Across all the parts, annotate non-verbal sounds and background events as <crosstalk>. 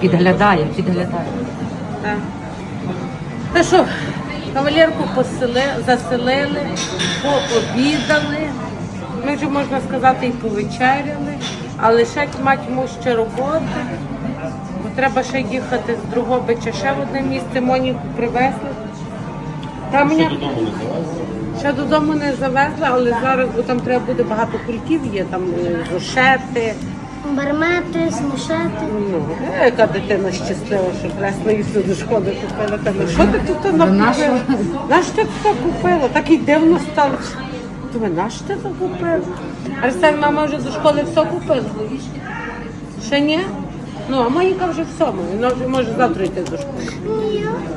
Підглядає, підглядає. Так. Та що, кавалерку посели, заселили, пообідали. Ми вже, можна сказати, і повечеряли, але ще мать йому ще роботи. Бо треба ще їхати з Другобича ще в одне місце, Моніку привезли. Там мене ще додому не завезли, але зараз, бо там треба буде багато кульків, є там е, зошети. Бармети, смішети. Ну, яка дитина щаслива, що хресно їсти до школи купила. Каже, що ти тут накупила? Наш ти це купила? Так і дивно стало. Думаю, наш ти це купила? Арсен, мама вже до школи все купила. Ще ні? Ну, а Моніка вже все, вона вже може завтра йти до школи.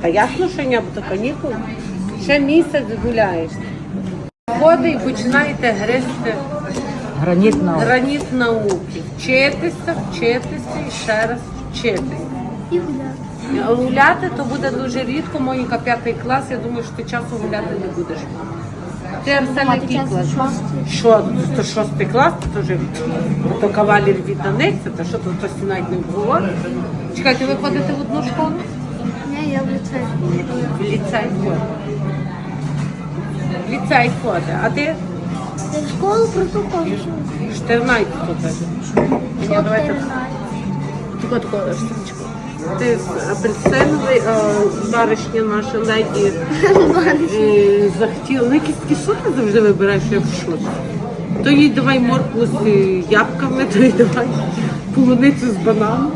Та ясно, що ні, бо то канікули. Ще місяць гуляєш. Води і починаєте гризти Гранітна. Граніт науки. Вчитися, вчитися і ще раз вчитися. І гуляти. Гуляти то буде дуже рідко. Моніка п'ятий клас, я думаю, що ти часу гуляти не будеш. Ти Арсен який клас? шостий. Що, то шостий клас, то вже то кавалір відданиця, то що то сі навіть не обговорить. Чекайте, ви ходите в одну школу? Ні, я в ліцей. В ліцей ходить. В ліцей ходить. А ти в школу протоколу. 14 ходиш. Ні, давайте Тако, тако, штучку. Ти з апельсиновий, а баришня наша леді <laughs> е, захотіла. Ну, якісь такі соки завжди вибираєш, я в шоці. То їй давай моркву з е, ябками, то їй давай полуницю з бананом.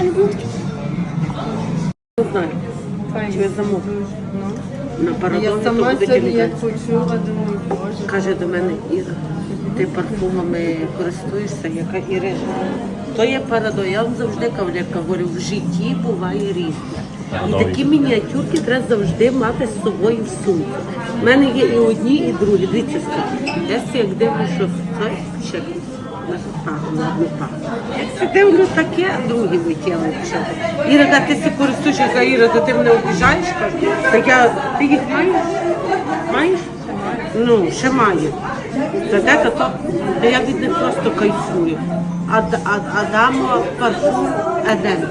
Не Не знаю. Чи я замовлю. На Я то сама буде сьогодні почула, думаю, боже. Каже до мене Іра, ти парфумами користуєшся, яка Ірина. То є парадо. Я вам завжди кавалерка говорю, в житті буває різне. І такі мініатюрки треба завжди мати з собою в сумку. У мене є і одні, і другі. Дивіться, скільки. Десь як дивлю, що це ще Як це дивлю таке, а другі витягли. Іра, да, ти си користуєшся, Я кажу, Іра, да ти мене обіжаєш? Так я, ти їх маєш? Маєш? Ну, ще має. Та де то, то, я від них просто кайфую. А, д- а, Адамо парфум Еден.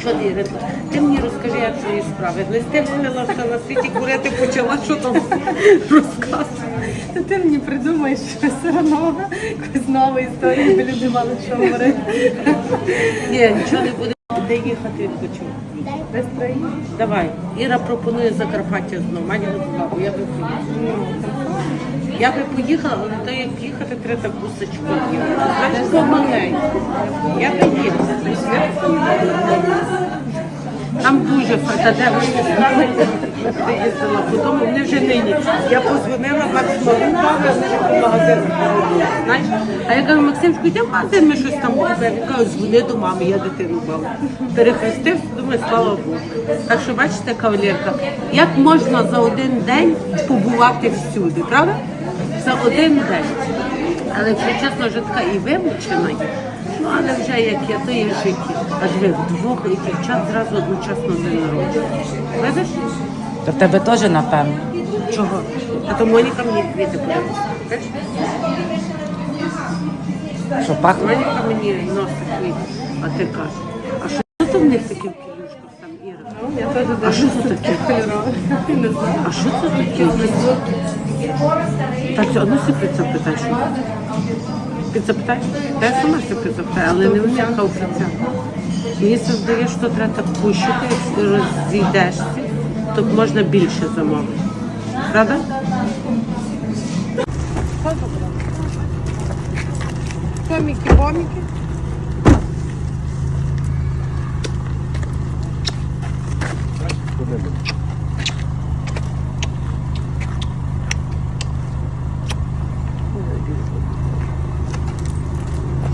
Що ти? Ти мені розкажи, як свої справи. Не стильнула все на світі курити почала, що там розказувати. Ти мені придумаєш щось одно, якусь нову історію, би люди мали що говорити. Ні, нічого не буде. Де їхати відпочив? Без країни. Давай. Іра пропонує Закарпаття знову. Маня Луцька, я би поїхала. Я би поїхала, але то як їхати, треба так бусочку їхати. Знаєш, помаленьку. Я би їхала. Там дуже де стали, ти їздила по дому, вони вже нині. Я позвонила добре, вони вже магазину знаєш. А я кажу, Максимчику, йди в магазин, ми щось там купимо. Він каже, дзвони до мами, я дитину мала. Перехрестив, думаю, слава Богу. Так що бачите, кавалерка, як можна за один день побувати всюди, правда? За один день. Але якщо чесно, вже така і вимучена є. Ну, але вже як є, то є життя. Аж ви вдвох і дівчат зразу одночасно день народження. Видиш? То в тебе теж, напевно. Чого? А то Моніка мені квіти подивиться. Що пахне? Моніка мені носить квіти, а ти кажеш. А що це в них таке в кілюшках там, Іра? Ну, Я теж А що це таке? Не знаю. А що це таке? Так, а ну си запитай, що? Підзапитай? Та я сама себе запитаю, але не всяка офіційна. Мені це здає, що треба так пущити, як розійдешся, то можна більше замовити. Правда? Коміки,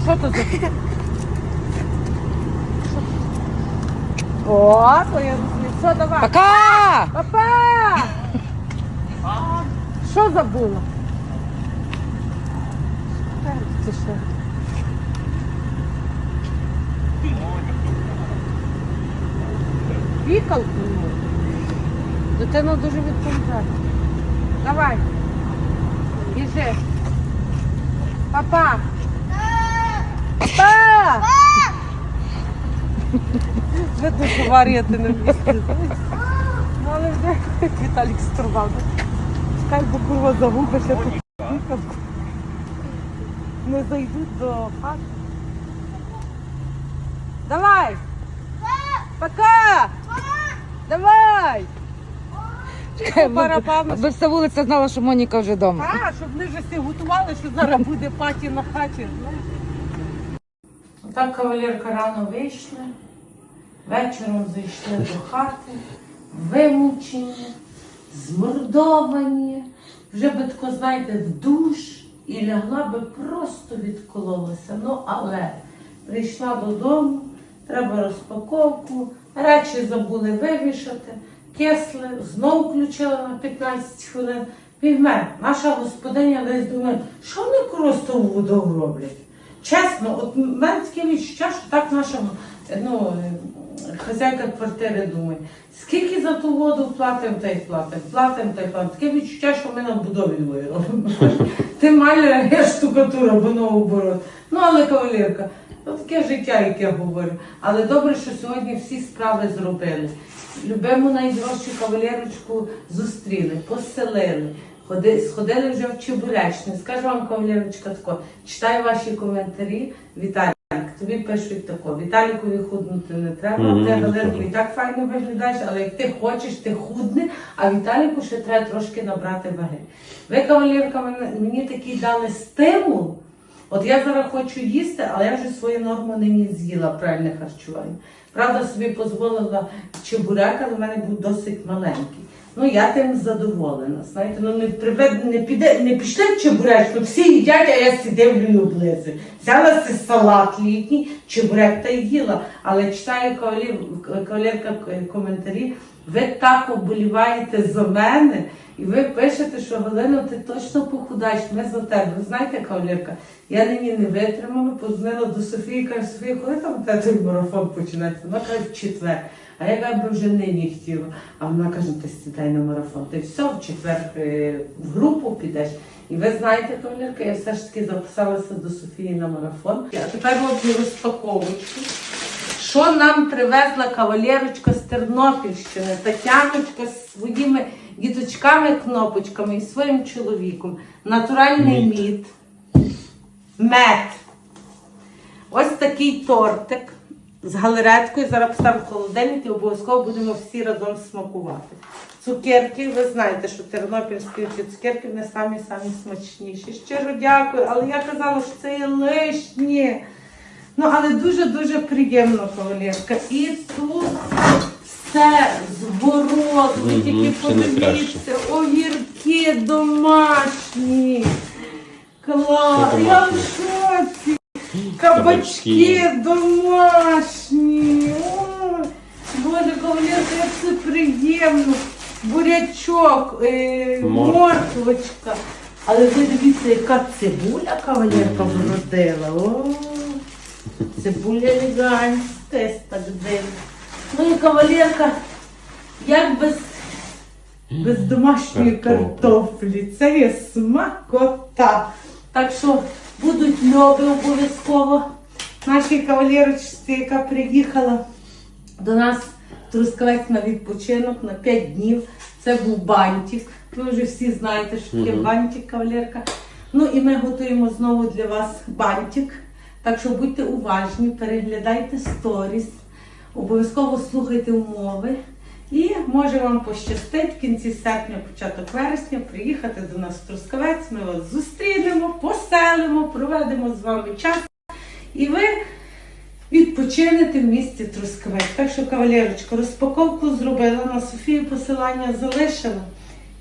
Що то за О, твоє що давай. Пока! Папа! Що забула? Це що? Вікалку. Дитина дуже відповідає. Давай. Біжи. Папа. Па! Видно, що Варія ти не місці. Ну, але вже Віталік сторвав. Чекай, бо курва загубишся тут. Не зайдуть до хати. Давай! Пока! Давай! Чекай, бо- аби вся вулиця знала, що Моніка вже вдома. А, щоб вони вже всі готували, що зараз буде паті на хаті. Так кавалерка рано вийшли, вечором зайшли до хати, вимучені, змордовані, вже би тако, знаєте, в душ і лягла би просто відкололася. Ну, але прийшла додому, треба розпаковку, речі забули вивішати, кисли, знову включила на 15 хвилин. Півмен, наша господиня десь думає, що вони кростову воду роблять? Чесно, от в мене таке відчуття, що так наша ну, е, хазяйка квартири думає, скільки за ту воду платимо, та й платимо, платимо та й платимо. Таке відчуття, що ми на будові робимо. <laughs> Ти маляр, я штукатура, бо новооборот. Ну, але кавалерка, ну, таке життя, як я говорю. Але добре, що сьогодні всі справи зробили. Любиму найдорожчу кавалерочку зустріли, поселили. Ходи, сходили вже в Чебуречне. Скажу вам, кавалерочка, тако, читаю ваші коментарі. Віталік, тобі пишуть тако. Віталікові худнути не треба. Мгм, Ти ну, Галинку і так файно виглядаєш, але як ти хочеш, ти худне, а Віталіку ще треба трошки набрати ваги. Ви, кавалерка, мене- мені такий дали стимул. От я зараз хочу їсти, але я вже свою норму нині з'їла правильне харчування. Правда, собі дозволила чебурек, але в мене був досить маленький. Ну, я тим задоволена. Знаєте, ну не привед, не піде, не пішли в чебуречку, всі їдять, а я сидивлю і облизую. Взяла си салат літній, чебурек та й їла. Але читаю кавалерка коментарі. Ви так оболіваєте за мене, і ви пишете, що Галина, ти точно похудаєш, ми за тебе. Ви знаєте, кавалерка, я нині не витримала, подзвонила до Софії, каже, Софія, коли там той марафон починається? Вона каже, в четвер. А я кажу, вже нині хотіла. А вона каже, ти сідай на марафон. Ти все, в четвер е, в групу підеш. І ви знаєте, кавалерка, я все ж таки записалася до Софії на марафон. А тепер роблю розпаковочку. Що нам привезла кавалерочка з Тернопільщини, Тетяночка з своїми діточками-кнопочками і своїм чоловіком. Натуральний мід, мед. Ось такий тортик з галереткою. Зараз поставлю в холодильник і обов'язково будемо всі разом смакувати. Цукерки, ви знаєте, що тернопільські ці цукерки не самі самі смачніші. Щиро дякую, але я казала, що це є лишнє. Ну, але дуже-дуже приємно, кавалерка. І тут все з городу. Ви тільки подивіться, огірки домашні. Клас! Я в шоці. Кабачки домашні. Ой, Боже, кавалерка, як це приємно. Бурячок, е, Морква. морквочка. Але ви дивіться, яка цибуля кавалерка вродила. О, цибуля елегантська, так дивно. Ну і кавалерка, як без, без домашньої Картопля. картоплі. Це є смакота. Так що будуть льоби обов'язково. Нашій кавалерочці, яка приїхала до нас в Трускавець на відпочинок на 5 днів. Це був бантик. Ви вже всі знаєте, що таке Мгм. бантик, кавалерка. Ну і ми готуємо знову для вас бантик. Так що будьте уважні, переглядайте сторіс, обов'язково слухайте умови. І може вам пощастить в кінці серпня, початок вересня приїхати до нас в Трускавець. Ми вас зустрінемо, поселимо, проведемо з вами час. І ви відпочинете в місті Трускавець. Так що, кавалерочка, розпаковку зробила, на Софію посилання залишила.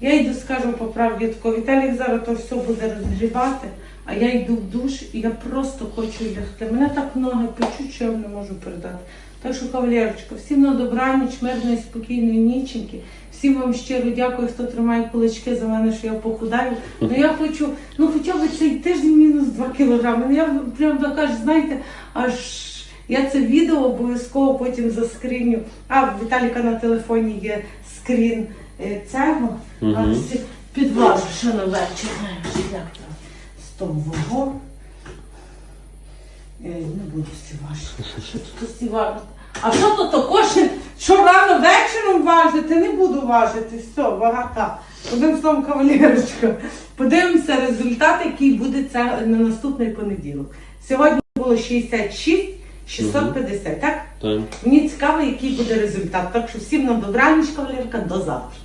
Я йду, скажу по правді, тако, Віталік зараз то все буде розгрібати, а я йду в душ і я просто хочу лягти. Мене так ноги печуть, що я не можу передати. Так що, кавалерочка, всім на добраніч, мирної, спокійної ніченьки. Всім вам щиро дякую, хто тримає кулачки за мене, що я похудаю. Ну я хочу, ну хоча б цей тиждень мінус 2 кілограми. Ну я прям так аж, знаєте, аж я це відео обов'язково потім заскріню. А в Віталіка на телефоні є скрін е, цього. А підважу ще на вечір. Як там з того. Е, Не буду сівати. Що <laughs> тут сівати? А що то також? Що рано вечором важити? Не буду важити. Все, вага так. Одним словом, кавалерочка. Подивимося результат, який буде це на наступний понеділок. Сьогодні було 66, 650, так? Так. Мені цікаво, який буде результат. Так що всім на добраніч, кавалерка, до завтра.